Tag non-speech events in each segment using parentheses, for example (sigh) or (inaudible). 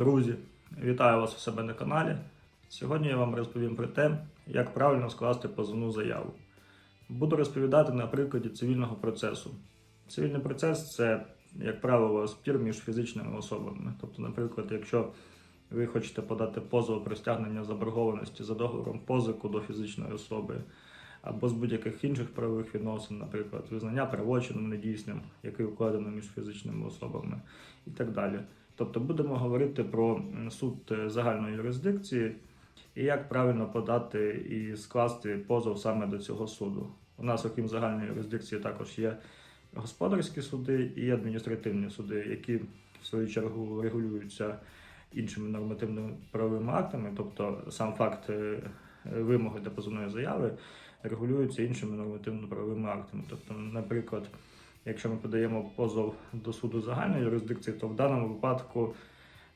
Друзі, вітаю вас у себе на каналі. Сьогодні я вам розповім про те, як правильно скласти позовну заяву. Буду розповідати на прикладі цивільного процесу. Цивільний процес це, як правило, спір між фізичними особами. Тобто, наприклад, якщо ви хочете подати позов про стягнення заборгованості за договором позику до фізичної особи, або з будь-яких інших правових відносин, наприклад, визнання правочином недійсним, який укладено між фізичними особами, і так далі. Тобто будемо говорити про суд е, загальної юрисдикції і як правильно подати і скласти позов саме до цього суду. У нас, окрім загальної юрисдикції, також є господарські суди і адміністративні суди, які в свою чергу регулюються іншими нормативними правовими актами, тобто сам факт е, вимоги до позовної заяви регулюється іншими нормативно-правовими актами. Тобто, наприклад, якщо ми подаємо позов до суду загальної юрисдикції, то в даному випадку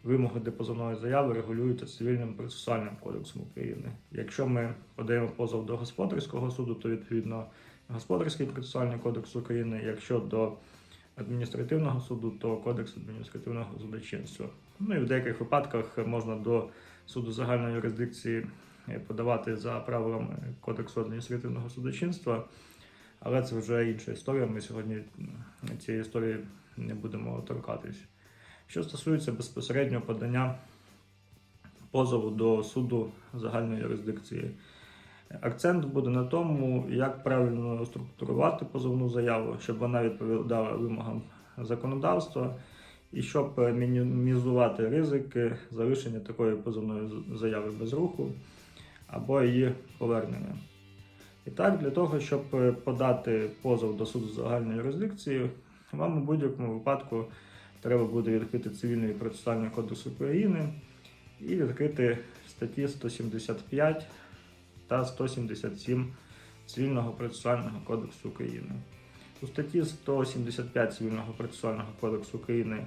вимоги до позовної заяви регулюються цивільним процесуальним кодексом України. Якщо ми подаємо позов до господарського суду, то відповідно господарський процесуальний кодекс України. Якщо до адміністративного суду, то кодекс адміністративного судочинства. Ну і в деяких випадках можна до суду загальної юрисдикції е, подавати за правилами кодексу адміністративного судочинства. Але це вже інша історія. Ми сьогодні цієї історії не будемо торкатись. Що стосується безпосередньо подання позову до суду загальної юрисдикції, акцент буде на тому, як правильно структурувати позовну заяву, щоб вона відповідала вимогам законодавства і щоб мінімізувати ризики залишення такої позовної заяви без руху або її повернення. І так, для того, щоб е, подати позов до суду загальної юрисдикції, вам у будь-якому випадку треба буде відкрити Цивільний процесуальний кодекс України і відкрити статті 175 та 177 Цивільного процесуального кодексу України. У статті 175 Цивільного процесуального кодексу України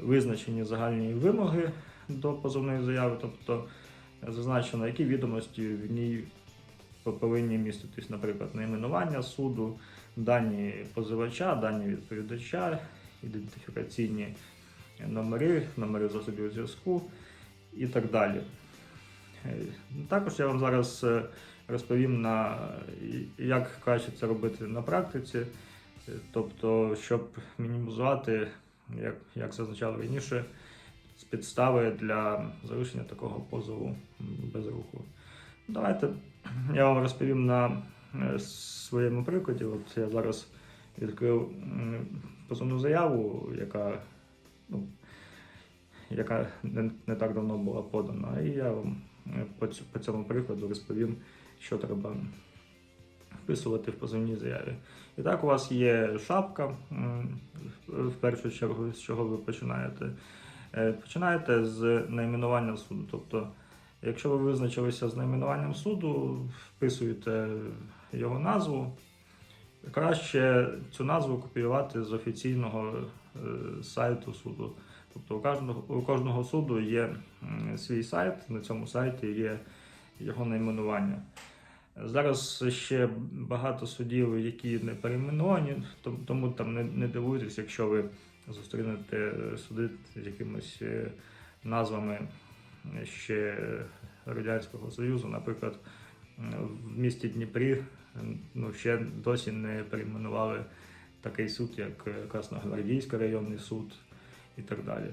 визначені загальні вимоги до позовної заяви, тобто зазначено, які відомості в ній повинні міститись, наприклад, найменування суду, дані позивача, дані відповідача, ідентифікаційні номери, номери засобів зв'язку і так далі. Е, Також я вам зараз е, розповім на як краще це робити на практиці, Е, тобто, щоб мінімізувати, як, як зазначав раніше, підстави для залишення такого позову без руху. Давайте я вам розповім на е, своєму прикладі. От я зараз відкрив позовну заяву, яка, ну, яка не, не так давно була подана. І я вам е, по, по цьому прикладу розповім, що треба вписувати в позовній заяві. І так, у вас є шапка, в першу чергу, з чого ви починаєте. Е, Починаєте з найменування суду. Тобто, якщо ви визначилися з найменуванням суду, вписуєте його назву. Краще цю назву копіювати з офіційного е, сайту суду. Тобто у кожного, у кожного суду є свій сайт, на цьому сайті є його найменування. Зараз ще багато судів, які не перейменовані, тому, там не, не дивуйтесь, якщо ви зустрінете е, суди з якимись е, назвами ще Радянського Союзу, наприклад, в місті Дніпрі ну, ще досі не перейменували такий суд, як Красногвардійський районний суд і так далі.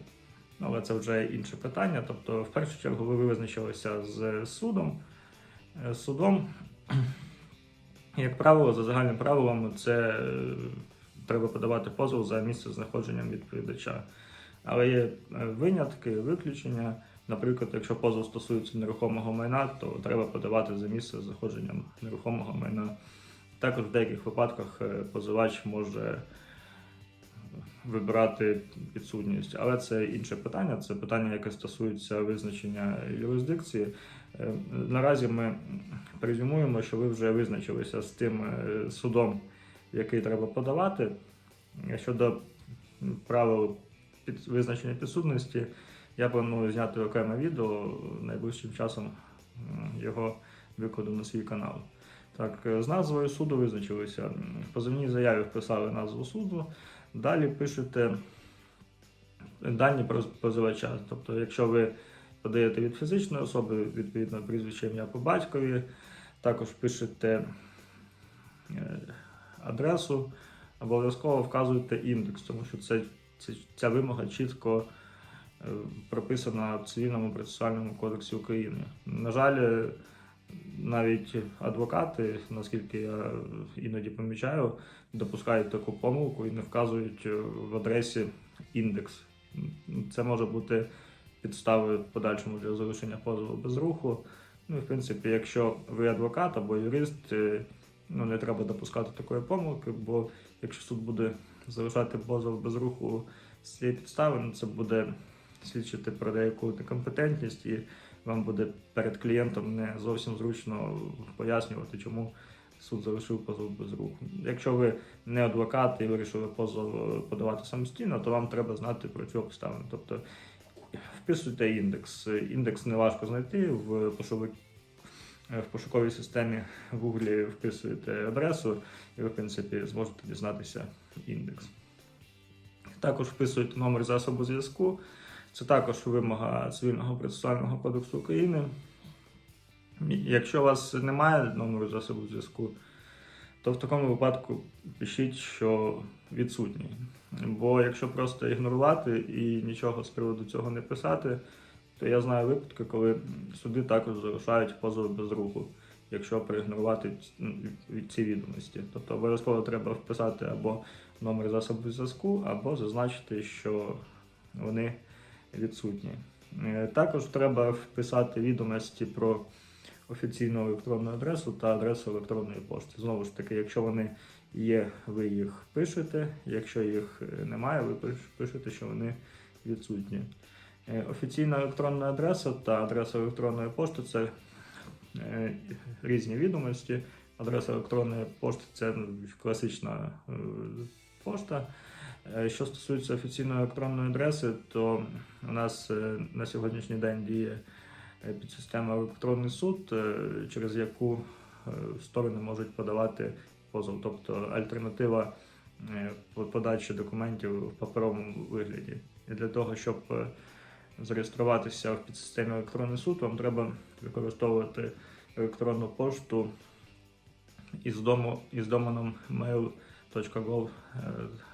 Але це вже інше питання. Тобто, в першу чергу, ви визначилися з судом. Е, Судом, (clears throat) як правило, за загальним правилом, це е, треба подавати позов за місце знаходженням відповідача. Але є е, винятки, виключення. Наприклад, якщо позов стосується нерухомого майна, то треба подавати за місце знаходженням нерухомого майна. Також в деяких випадках е, позивач може вибирати підсудність, але це інше питання. Це питання, яке стосується визначення юрисдикції. Е, Наразі ми презюмуємо, що ви вже визначилися з тим е, судом, який треба подавати. Щодо правил визначення підсудності, я планую зняти окреме відео найближчим часом його викладу на свій канал. Так, е, з назвою суду визначилися. В позивній заяві вписали назву суду. Далі пишете дані позивача. Тобто, якщо ви подаєте від фізичної особи, відповідно прізвище ім'я по батькові, також пишете е, адресу, обов'язково вказуєте індекс, тому що це, ця вимога чітко прописана в Цивільному процесуальному кодексі України. На жаль, навіть адвокати, наскільки я іноді помічаю, допускають таку помилку і не вказують е, в адресі індекс. Це може бути підставою в подальшому для залишення позову без руху. Ну, і, в принципі, якщо ви адвокат або юрист, е, ну не треба допускати такої помилки, бо якщо суд буде залишати позов без руху з цієї підстави, ну, це буде свідчити про деяку некомпетентність, і вам буде перед клієнтом не зовсім зручно пояснювати, чому суд залишив позов без руху. Якщо ви не адвокат і вирішили позов подавати самостійно, то вам треба знати про цю обставину. Тобто вписуйте індекс. Індекс не важко знайти в пошуковій в пошуковій системі в Google вписуєте адресу, і ви, в принципі, зможете дізнатися індекс. Також вписуєте номер засобу зв'язку. Це також вимога Цивільного процесуального кодексу України. Якщо у вас немає номеру засобу зв'язку, то в такому випадку пишіть, що відсутній. Бо якщо просто ігнорувати і нічого з приводу цього не писати, то я знаю випадки, коли суди також залишають позови без руху, якщо проігнорувати ці відомості. Тобто обов'язково треба вписати або номер засобу зв'язку, або зазначити, що вони відсутні. Е, Також треба вписати відомості про офіційну електронну адресу та адресу електронної пошти. Знову ж таки, якщо вони є, ви їх пишете. Якщо їх е, немає, ви пишете, що вони відсутні. Е, Офіційна електронна адреса та адреса електронної пошти це різні відомості. Адреса електронної пошти це класична пошта. Е, Що стосується офіційної електронної адреси, то у нас е, на сьогоднішній день діє е, підсистема електронний суд, через яку сторони можуть подавати позов, тобто альтернатива подачі документів в паперовому вигляді. І для того, щоб зареєструватися в підсистемі електронний суд, вам треба використовувати електронну пошту із дому із доменом mail.gov.ua.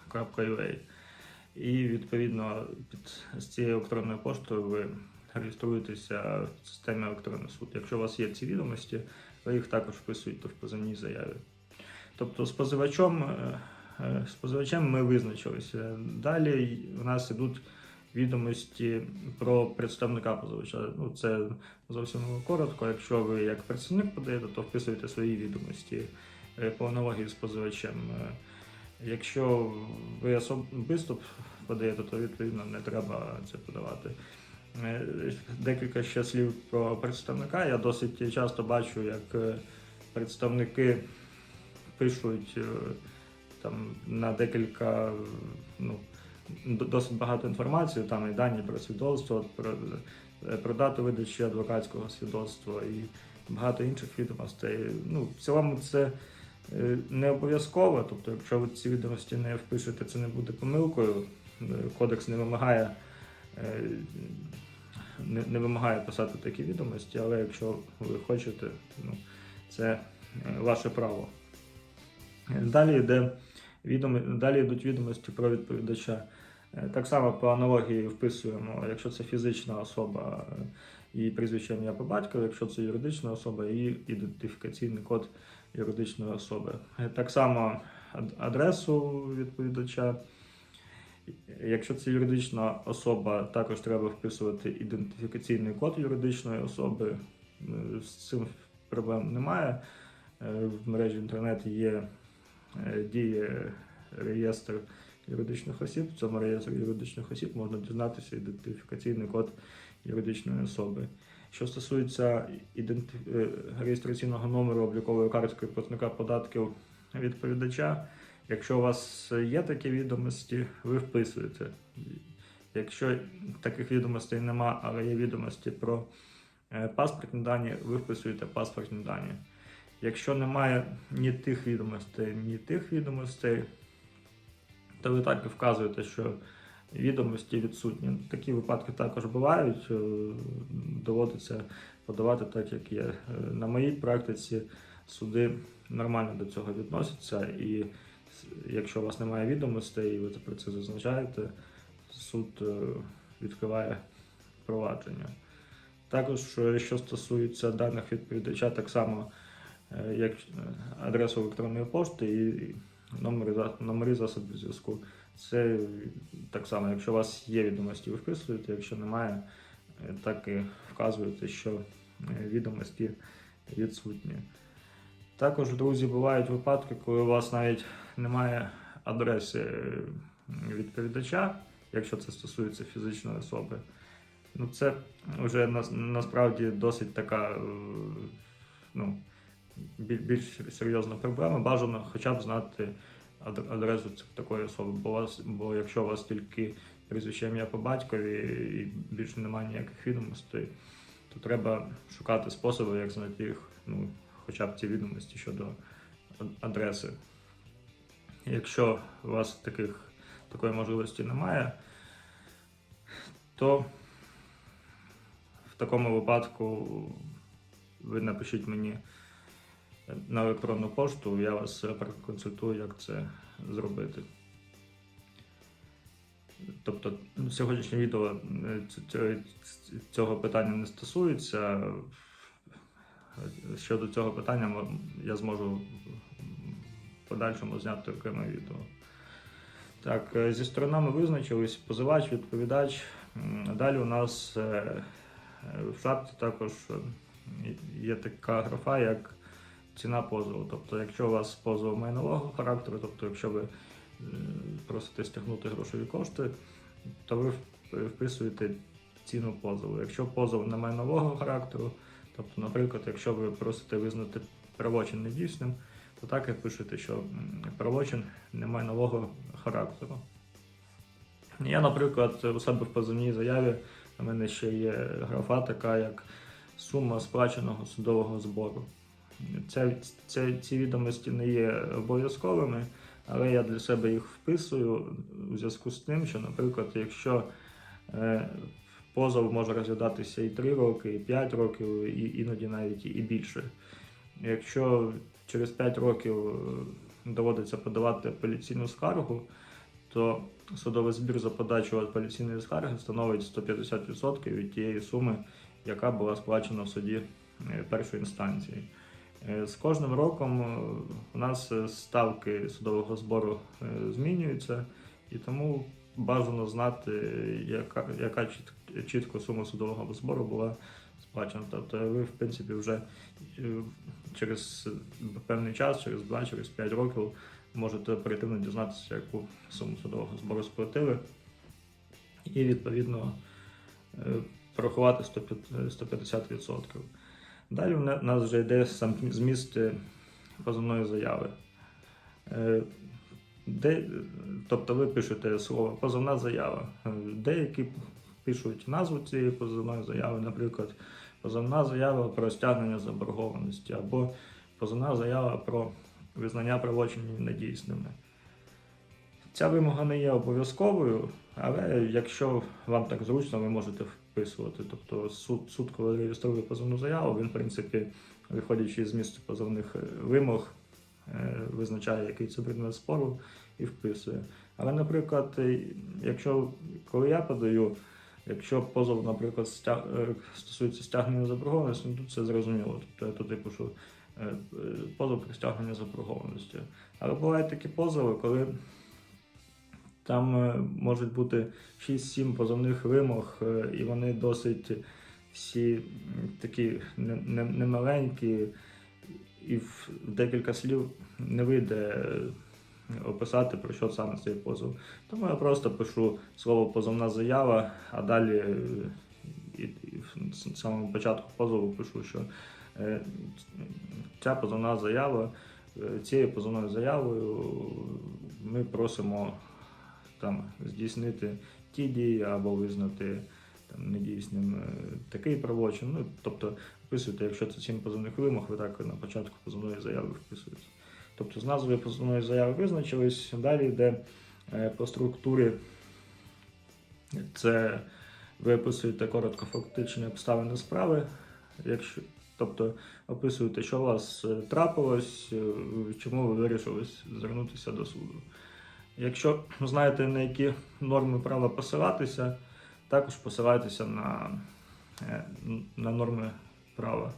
І відповідно під з цією електронною поштою ви реєструєтеся в системі електронний суд. Якщо у вас є ці відомості, ви їх також вписуєте в позовній заяві. Тобто з позивачом, е, е, з позивачем ми визначилися. Далі у нас ідуть відомості про представника позивача. Ну, це зовсім коротко. Якщо ви як представник подаєте, то вписуєте свої відомості е, по аналогії з позивачем. Якщо ви особисто подаєте, то відповідно не треба це подавати. Е, Декілька ще слів про представника. Я досить часто бачу, як е, представники пишуть е, там на декілька, ну, досить багато інформації, там і дані про свідоцтво, про, про дату видачі адвокатського свідоцтва і багато інших відомостей. Ну, в цілому це не обов'язково, тобто, якщо ви ці відомості не впишете, це не буде помилкою. Е, Кодекс не вимагає. е, Не, вимагає писати такі відомості, але якщо ви хочете, ну, це е, ваше право. Е, Далі йде відомо, далі йдуть відомості про відповідача. Е, Так само по аналогії вписуємо, якщо це фізична особа е, і прізвище ім'я по батькові, якщо це юридична особа, і ідентифікаційний код юридичної особи. Е, Так само адресу відповідача. Якщо це юридична особа, також треба вписувати ідентифікаційний код юридичної особи. Е, З цим проблем немає. Е, В мережі інтернет є діє реєстр юридичних осіб. В цьому реєстрі юридичних осіб можна дізнатися ідентифікаційний код юридичної особи. Що стосується іденти- е, реєстраційного номеру облікової картки платника податків відповідача, якщо у вас є такі відомості, ви вписуєте. Якщо таких відомостей нема, але є відомості про е, паспортні дані, ви вписуєте паспортні дані. Якщо немає ні тих відомостей, ні тих відомостей, то ви так і вказуєте, що відомості відсутні. Такі випадки також бувають. е, Доводиться подавати так, як є. Е, На моїй практиці суди нормально до цього відносяться, і якщо у вас немає відомостей, і ви про це зазначаєте, суд е, відкриває провадження. Також, що стосується даних відповідача, так само як адресу електронної пошти і номери засобів зв'язку. Це так само, якщо у вас є відомості, ви вписуєте, якщо немає, е, так і вказуєте, що е, відомості відсутні. Також, друзі, бувають випадки, коли у вас навіть немає адреси е, відповідача, якщо це стосується фізичної особи. Ну, це вже нас- насправді досить така ну, більш серйозна проблема. Бажано хоча б знати адресу такої особи. Бо, вас, бо якщо у вас тільки прізвище ім'я по батькові і більше немає ніяких відомостей, то треба шукати способи, як знайти їх, ну, хоча б ці відомості щодо адреси. Якщо у вас таких, такої можливості немає, то в такому випадку ви напишіть мені на електронну пошту, я вас проконсультую, як це зробити. Тобто сьогоднішнє відео е, цього питання не стосується. Щодо цього питання я зможу в подальшому зняти окреме відео. Так, е, зі сторонами визначились позивач, відповідач. Далі у нас е, е, в шапці також е, є така графа, як ціна позову. Тобто, якщо у вас позов майнового характеру, тобто, якщо ви просите стягнути грошові кошти, то ви вписуєте ціну позову. Якщо позов не майнового характеру, тобто, наприклад, якщо ви просите визнати правочин недійсним, то так і пишете, що правочин не майнового характеру. Я, наприклад, у себе в позовній заяві у мене ще є графа така, як сума сплаченого судового збору. Це, це, ці відомості не є обов'язковими, але я для себе їх вписую у зв'язку з тим, що, наприклад, якщо е, позов може розглядатися і 3 роки, і 5 років, і іноді навіть і більше. Якщо через 5 років доводиться подавати апеляційну скаргу, то судовий збір за подачу апеляційної скарги становить 150% від тієї суми, яка була сплачена в суді е, першої інстанції. Е, З кожним роком е, у нас е, ставки судового збору змінюються, і тому бажано знати, яка, яка чітко сума судового збору була сплачена. Тобто ви, в принципі, вже через певний час, через 2, через 5 років можете оперативно дізнатися, яку суму судового збору сплатили, і відповідно порахувати 150 150%. Далі в нас вже йде сам зміст е, позовної заяви. Е, Де, тобто ви пишете слово позовна заява. Е, Деякі пишуть назву цієї позовної заяви, наприклад, позовна заява про стягнення заборгованості або позовна заява про визнання правочинів недійсними. Ця вимога не є обов'язковою, але якщо вам так зручно, ви можете вписувати. Тобто суд, суд коли реєструє позовну заяву, він, в принципі, виходячи з місця позовних е, вимог, е, визначає, який це предмет спору і вписує. Але, наприклад, е, якщо коли я подаю, якщо позов, наприклад, стяг, стосується стягнення заборгованості, ну, то це зрозуміло. Тобто я туди пишу позов про стягнення заборгованості. Але бувають такі позови, коли там е, можуть бути 6-7 позовних вимог, е, і вони досить всі такі не- не- немаленькі, і в декілька слів не вийде е, описати, про що саме цей позов. Тому я просто пишу слово позовна заява, а далі в самому початку позову пишу, що ця позовна заява, цією позовною заявою ми просимо там здійснити ті дії або визнати там недійсним е, такий правочин. Ну, тобто вписуєте, якщо це сім позовних вимог, ви так на початку позовної заяви вписуєте. Тобто з назвою позовної заяви визначились, далі йде е, по структурі Це ви описуєте коротко фактичні обставини справи, якщо, тобто описуєте, що у вас е, трапилось, чому ви вирішили звернутися до суду. Якщо знаєте, на які норми права посилатися, також посилайтеся на, е, на норми права.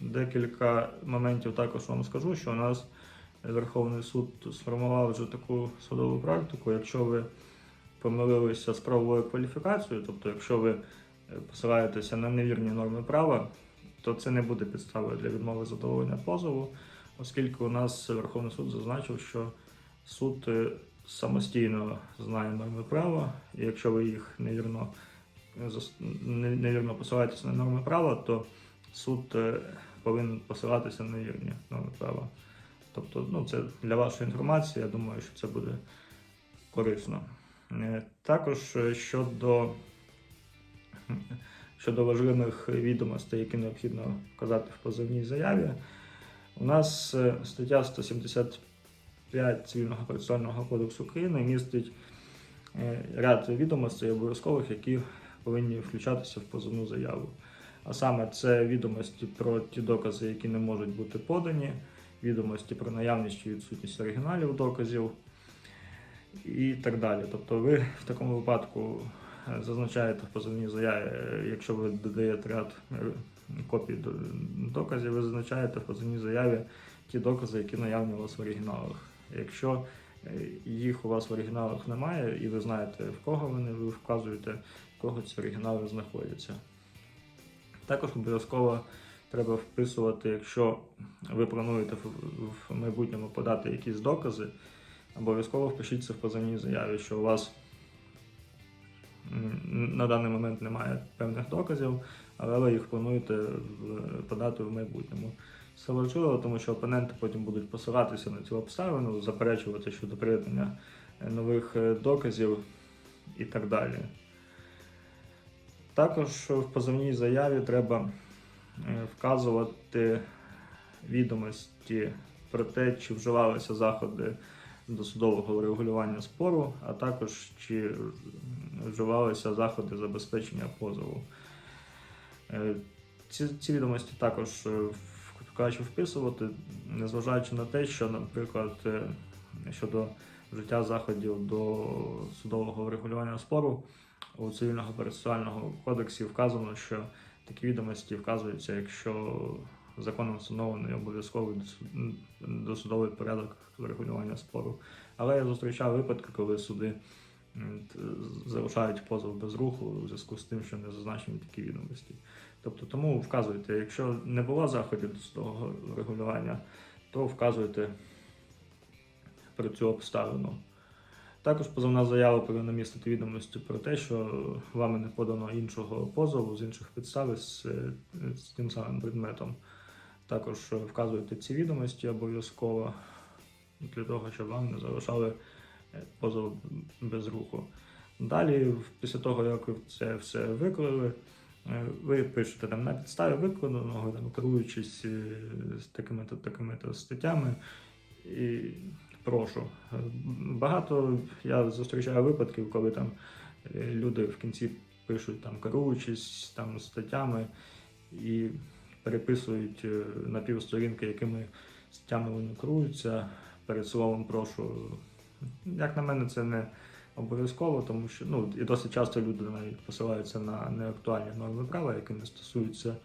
Декілька моментів також вам скажу, що у нас Верховний суд сформував вже таку судову практику. Якщо ви помилилися з правовою кваліфікацією, тобто якщо ви е, посилаєтеся на невірні норми права, то це не буде підставою для відмови задоволення позову, оскільки у нас Верховний суд зазначив, що суд е, самостійно знає норми права, і якщо ви їх невірно, е, невірно посилаєтеся на норми права, то суд е, повинен посилатися на вірні норми права. Тобто, ну, це для вашої інформації, я думаю, що це буде корисно. Також щодо, щодо важливих відомостей, які необхідно вказати в позовній заяві, у нас стаття 175 Цивільного процесуального кодексу України містить е, ряд відомостей обов'язкових, які повинні включатися в позовну заяву. А саме це відомості про ті докази, які не можуть бути подані, відомості про наявність чи відсутність оригіналів доказів і так далі. Тобто ви в такому випадку е, зазначаєте в позовній заяві, е, якщо ви додаєте ряд копій до- доказів, ви зазначаєте в позовній заяві ті докази, які наявні у вас в оригіналах. Якщо е, їх у вас в оригіналах немає, і ви знаєте, в кого вони, ви вказуєте, в кого ці оригінали знаходяться. Також обов'язково треба вписувати, якщо ви плануєте в майбутньому подати якісь докази, обов'язково впишіть це в позовній заяві, що у вас на даний момент немає певних доказів, але ви їх плануєте подати в майбутньому. Це важливо, тому що опоненти потім будуть посилатися на цю обставину, заперечувати щодо приєднання е, нових е, доказів і так далі. Також в позовній заяві треба е, вказувати відомості про те, чи вживалися заходи досудового врегулювання спору, а також чи вживалися заходи забезпечення позову. Ці, ці відомості також в- краще вписувати, незважаючи на те, що, наприклад, е, щодо вжиття заходів до судового врегулювання спору у цивільного процесуального кодексі вказано, що такі відомості вказуються, якщо законом встановлений обов'язковий досудовий порядок врегулювання спору. Але я зустрічав випадки, коли суди залишають позов без руху у зв'язку з тим, що не зазначені такі відомості. Тобто тому вказуйте, якщо не було заходів досудового регулювання, то вказуйте про цю обставину. Також позовна заява повинна містити відомості про те, що вами не подано іншого позову з інших підстав з, е, з тим самим предметом. Також вказуйте ці відомості обов'язково для того, щоб вам не залишали е, позов без руху. Далі, після того, як ви це все виклали, е, ви пишете там на підставі викладеного, там, керуючись е, з такими-то такими-то статтями. І прошу. Е, Багато я зустрічаю випадків, коли там е, люди в кінці пишуть там керуючись там статтями і переписують е, на півсторінки, якими статтями вони керуються перед словом прошу. Як на мене, це не обов'язково, тому що ну і досить часто люди навіть посилаються на неактуальні норми права, які не стосуються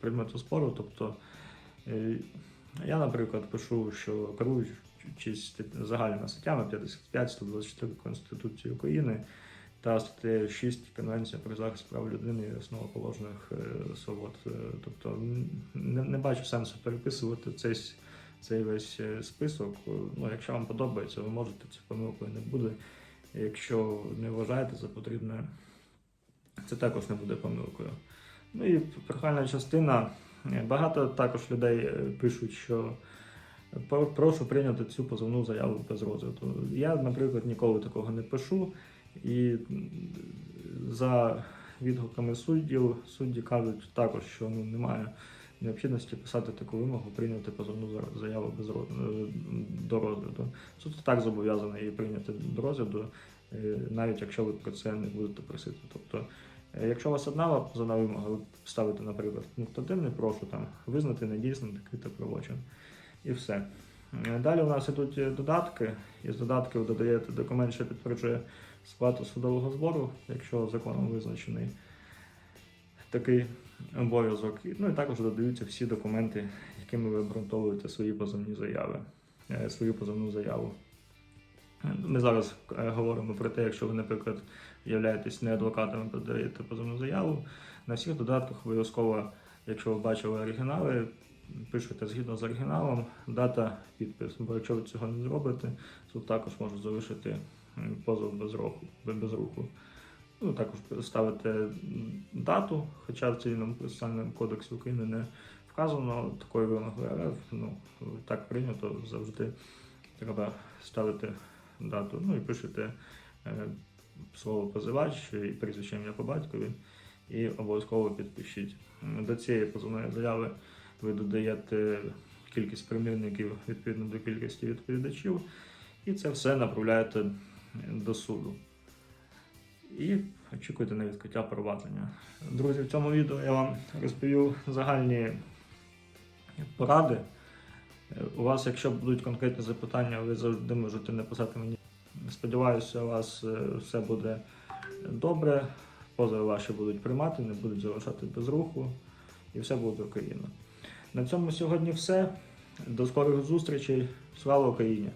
предмету спору. Тобто е, я, наприклад, пишу, що керуючись загальними статтями 55, 124 Конституції України та статтею 6 Конвенції про захист прав людини і основоположних е, свобод. Е, Тобто не, не бачу сенсу переписувати цей, цей весь список. Ну, якщо вам подобається, ви можете, це помилкою не буде. Якщо не вважаєте за потрібне, це також не буде помилкою. Ну і прохальна частина. Багато також людей е, пишуть, що прошу прийняти цю позовну заяву без розгляду. Я, наприклад, ніколи такого не пишу. І за відгуками суддів, судді кажуть також, що ну, немає необхідності писати таку вимогу, прийняти позовну заяву без е, до розгляду. Суд так зобов'язаний її прийняти до розгляду, е, навіть якщо ви про це не будете просити. Тобто, е, якщо у вас одна позовна вимога, ви ставите, наприклад, пункт 1, не прошу там визнати недійсним такий-то правочин. І все. Далі у нас ідуть додатки. Із додатків додаєте документ, що підтверджує сплату судового збору, якщо законом визначений такий обов'язок. Ну і також додаються всі документи, якими ви обґрунтовуєте свої позовні заяви, е, свою позовну заяву. Е, Ми зараз е, говоримо про те, якщо ви, наприклад, являєтесь не адвокатом, і подаєте позовну заяву. На всіх додатках обов'язково, якщо ви бачили оригінали, пишете згідно з оригіналом, дата, підпис. Бо якщо ви цього не зробите, суд також може залишити позов без руху. Без руху. Ну, також ставите дату, хоча в цивільному процесуальному кодексі України не вказано такої вимоги, але ну, так прийнято завжди треба ставити дату. Ну і пишете е, слово позивач і прізвище ім'я по батькові, і обов'язково підпишіть. До цієї позовної заяви ви додаєте кількість примірників відповідно до кількості відповідачів, і це все направляєте до суду. І очікуйте на відкриття провадження. Друзі, в цьому відео я вам розповів загальні поради. У вас, якщо будуть конкретні запитання, ви завжди можете написати мені. Сподіваюся, у вас е, все буде добре, позови ваші будуть приймати, не будуть залишати без руху, і все буде Україна. На цьому сьогодні все. До скорих зустрічей. Слава Україні!